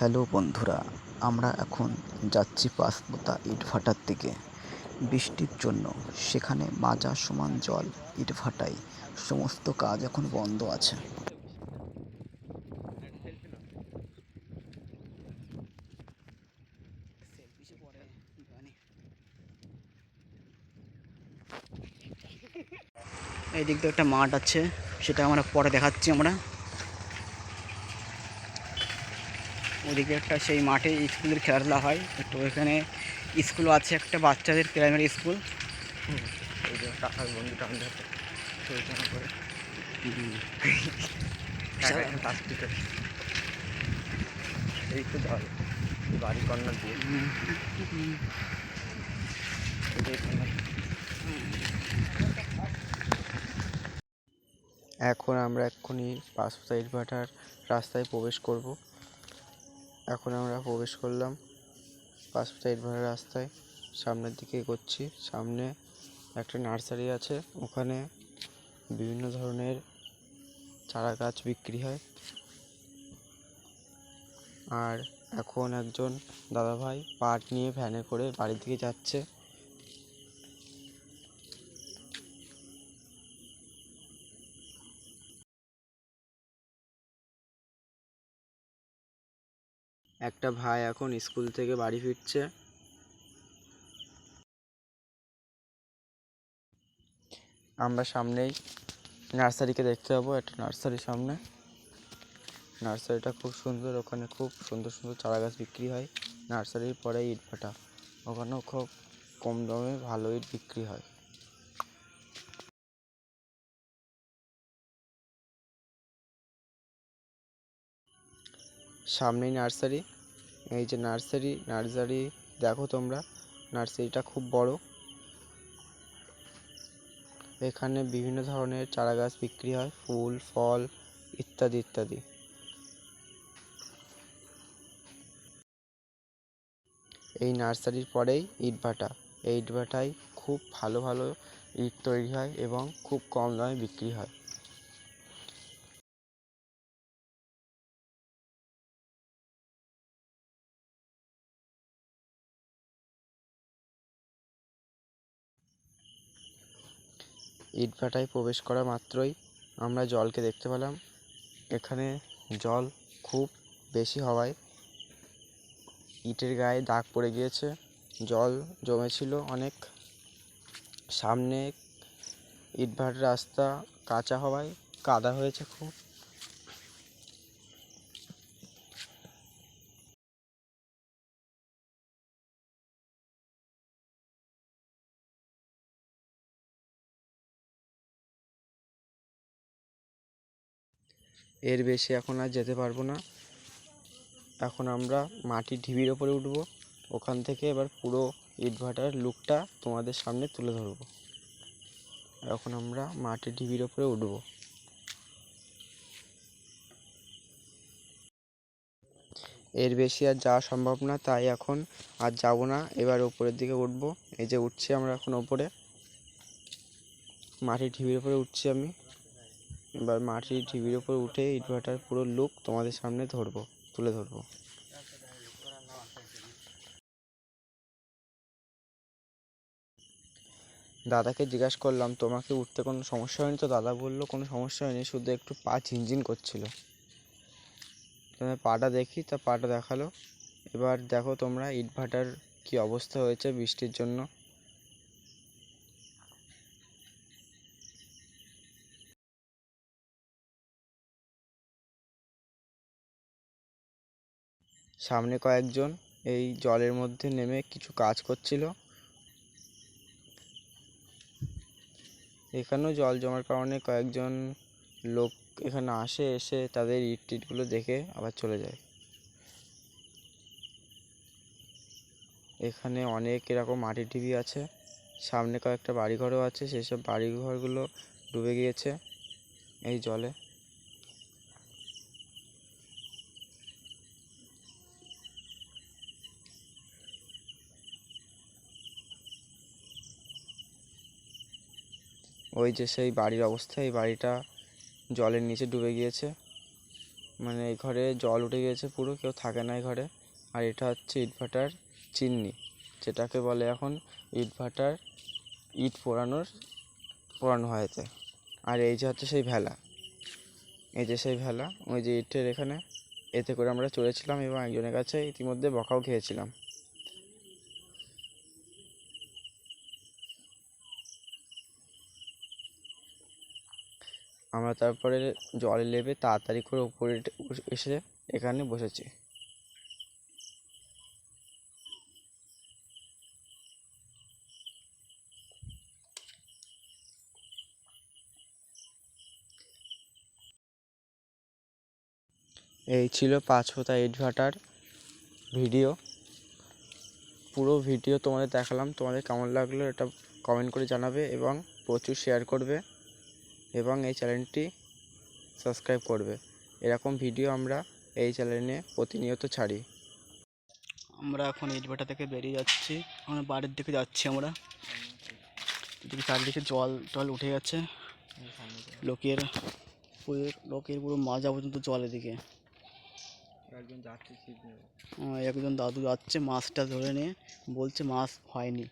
Hello বন্ধুরা, আমরা এখন যাচ্ছি পাঁশকুড়া ইটভাটার দিকে। বৃষ্টির জন্য সেখানে মাজা সমান জল, ইটভাটায় সমস্ত কাজ এখন বন্ধ আছে। এই দিক দিয়ে একটা মাঠ আছে, সেটা আমরা পরে দেখাচ্ছি আমরা। ওদিকে একটা সেই মাঠে স্কুলের খেলাধুলা হয়। তো এখানে স্কুলও আছে একটা বাচ্চাদের প্রাইমারি স্কুল। এই তো জল বাড়ি দিয়ে। এখানে। আমরা এক্ষুনি পাঁচটা ইটভাটার রাস্তায় প্রবেশ করব। এখন আমরা প্রবেশ করলাম পাঁচ সাইড ভরা রাস্তায়। সামনের দিকে এগোচ্ছি। সামনে একটা নার্সারি আছে। ওখানে বিভিন্ন ধরনের চারা গাছ বিক্রি হয়। আর এখন একজন দাদাভাই পাট নিয়ে ভ্যানে করে বাড়ির দিকে যাচ্ছে। একটা ভাই এখন স্কুল থেকে বাড়ি ফিরছে। আমরা সামনেই নার্সারিকে দেখতে পাবো একটা নার্সারির সামনে। নার্সারিটা খুব সুন্দর, ওখানে খুব সুন্দর সুন্দর চারা গাছ বিক্রি হয়। নার্সারির পরে ইট ভাটা ওখানেও খুব কম দামে ভালো ইট বিক্রি হয়। সামনেই নার্সারি। এই যে নার্সারি নার্সারি দেখো তোমরা। নার্সারিটা খুব বড়। এখানে বিভিন্ন ধরনের চারা গাছ বিক্রি হয়, ফুল, ফল ইত্যাদি ইত্যাদি। এই নার্সারির পরেই ইটভাটা এই ইটভাটায় খুব ভালো ভালো ইট তৈরি হয় এবং খুব কম দামে বিক্রি হয়। ইটভাটায় প্রবেশ করা মাত্রই আমরা জলকে দেখতে পেলাম। এখানে জল খুব বেশি হওয়ায় ইটের গায়ে দাগ পড়ে গিয়েছে। জল জমেছিল অনেক। সামনে ইটভাটার রাস্তা কাঁচা হওয়ায় কাদা হয়েছে খুব। এর বেশি এখন আর যেতে পারব না। এখন আমরা মাটির ঢিবির ওপরে উঠব। ওখান থেকে এবার পুরো ইটভাটার লুকটা তোমাদের সামনে তুলে ধরবো। এখন আমরা মাটির ঢিবির ওপরে উঠব। এর বেশি আর যাওয়া সম্ভব না, তাই এখন আর যাব না। এবার ওপরের দিকে উঠব। এই যে উঠছি আমরা এখন ওপরে। মাটির ঢিবির ওপরে উঠছি আমি। এবার মাটির ঢিবির ওপর উঠে ইটভাটার পুরো লুক তোমাদের সামনে ধরবো, তুলে ধরবো। দাদাকে জিজ্ঞাসা করলাম, তোমাকে উঠতে কোনো সমস্যা হয়নি? তো দাদা বলল, কোনো সমস্যা হয়নি, শুধু একটু পা ঝিনঝিন করছিল। পাটা দেখি, তা পাটা দেখাল। এবার দেখো তোমরা ইটভাটার কি অবস্থা হয়েছে বৃষ্টির জন্য। সামনে কয়েকজন এই জলের মধ্যে নেমে কিছু কাজ করছিল। এখানেও জল জমার কারণে কয়েকজন লোক এখানে আসে, এসে তাদের ইট টিটগুলো দেখে আবার চলে যায়। এখানে অনেক এরকম মাটির ঢিবি আছে, সামনে কয়েকটা বাড়িঘরও আছে, সেসব বাড়িঘরগুলো ডুবে গিয়েছে এই জলে। ওই যে সেই বাড়ির অবস্থা, এই বাড়িটা জলের নিচে ডুবে গিয়েছে। মানে এই ঘরে জল উঠে গিয়েছে পুরো, কেউ থাকে না এই ঘরে। আর এটা হচ্ছে ইটভাটার চিমনি, যেটাকে বলে এখন ইটভাটার ইট পোড়ানোর, পোড়ানো হয়েছে। আর এই যে হচ্ছে সেই ভেলা, এই যে সেই ভেলা, ওই যে ইটের এখানে, এতে করে আমরা চড়েছিলাম এবং একজনের কাছে ইতিমধ্যে বকাও খেয়েছিলাম। আমরা তারপরে জলে নেমে তাড়াতাড়ি করে উপরে এসে এখানে বসেছি। এই ছিল পাঁচফোঁতা ইটভাটার ভিডিও। পুরো ভিডিও তোমাদের দেখালাম। তোমাদের কেমন লাগল এটা কমেন্ট করে জানাবে এবং প্রচুর শেয়ার করবে। এবং এই চ্যানেলটি সাবস্ক্রাইব করবে। এরকম ভিডিও আমরা এই চ্যানেলে প্রতিনিয়ত ছাড়ি। আমরা এখন ইটভাটা থেকে বেরিয়ে যাচ্ছি। আমরা বাড়ির দিকে যাচ্ছি আমরা। এদিকে চারিদিকে জল টল উঠে গেছে। লোকের পুরো লোকের পুরো মাজা পর্যন্ত জল এদিকে। একজন দাদু যাচ্ছে মাছটা ধরে নিয়ে। বলছে মাছ হয়নি।